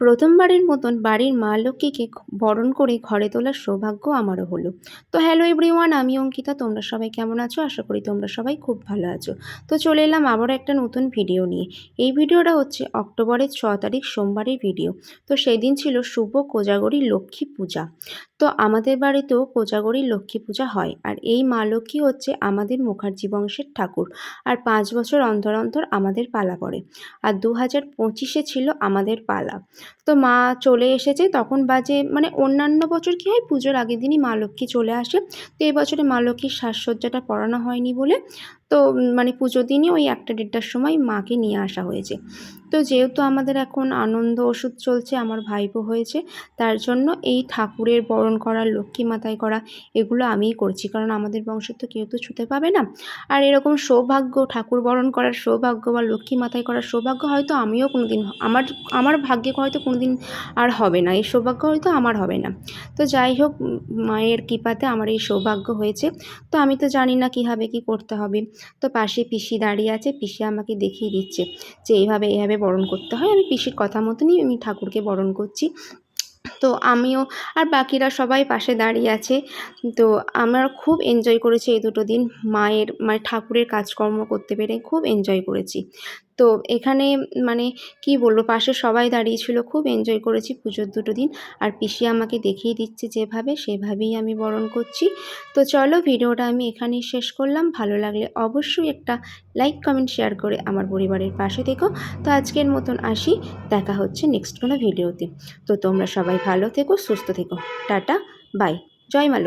প্রথমবারের মতন বাড়ির মা লক্ষ্মীকে বরণ করে ঘরে তোলার সৌভাগ্য আমারও হলো। তো হ্যালো এভরিওয়ান আমি অঙ্কিতা। তোমরা সবাই কেমন আছো? আশা করি তোমরা সবাই খুব ভালো আছো। তো চলে এলাম আবারও একটা নতুন ভিডিও নিয়ে। এই ভিডিওটা হচ্ছে অক্টোবরের ছ তারিখ সোমবারের ভিডিও তো সেই দিন ছিল শুভ কোজাগরী লক্ষ্মী পূজা। তো আমাদের বাড়িতেও কোজাগরী লক্ষ্মী পূজা হয়। আর এই মা লক্ষ্মী হচ্ছে আমাদের মুখার্জি বংশের ঠাকুর। আর পাঁচ বছর অন্তর অন্তর আমাদের পালা পড়ে। আর দু হাজার পঁচিশে ছিল আমাদের পালা। তো মা চলে এসেছে। তখন বাজে মানে অন্যান্য বছর কী হয়? পুজোর আগের দিনই মা লক্ষ্মী চলে আসে। তো এই বছরে মা লক্ষ্মীর সাজসজ্জাটা পড়ানো হয়নি বলে। তো মানে পুজো দিনই ওই একটা দেড়টার সময় মাকে নিয়ে আসা হয়েছে। তো যেহেতু আমাদের এখন আনন্দ ওষুধ চলছে, আমার ভাইপো হয়েছে, তার জন্য এই ঠাকুরের বরণ করা, লক্ষ্মী মাতায় করা, এগুলো আমিই করছি। কারণ আমাদের বংশের তো কেউ তো ছুতে পাবে না। আর এরকম সৌভাগ্য, ঠাকুর বরণ করার সৌভাগ্য বা লক্ষ্মী মাতায় করার সৌভাগ্য হয়তো আমিও কোনো দিন আমার আমার ভাগ্যে হয়তো কোনো দিন আর হবে না। এই সৌভাগ্য হয়তো আমার হবে না। তো যাই হোক মায়ের কৃপাতে আমার এই সৌভাগ্য হয়েছে। তো আমি তো জানি না কীভাবে কী করতে হবে। তো পাশে পিসি দাঁড়িয়ে আছে, পিসি আমাকে দেখিয়ে দিচ্ছে যে এইভাবে এইভাবে বরণ করতে হয়। আমি পিসির কথা মতনই আমি ঠাকুরকে বরণ করছি। তো আমিও আর বাকিরা সবাই পাশে দাঁড়িয়ে আছে। তো আমরা খুব এনজয় করেছি এই দুটো দিন। মায়ের মানে ঠাকুরের কাজকর্ম করতে পেরে খুব এনজয় করেছি। তো এখানে মানে কি বলব, পাশে সবাই দাঁড়িয়ে ছিল, খুব এনজয় করেছি পুজোর দুটো দিন। আর পিসি আমাকে দেখিয়ে দিচ্ছে যেভাবে, সেভাবেই আমি বরণ করছি। তো চলো ভিডিওটা আমি এখানেই শেষ করলাম। ভালো লাগলে অবশ্যই একটা লাইক কমেন্ট শেয়ার করে আমার পরিবারের পাশে থেকো। তো আজকের মতন আসি, দেখা হচ্ছে নেক্সট কোনো ভিডিওতে তো। তোমরা সবাই ভালো থেকো, সুস্থ থেকো। টাটা বাই জয় মালো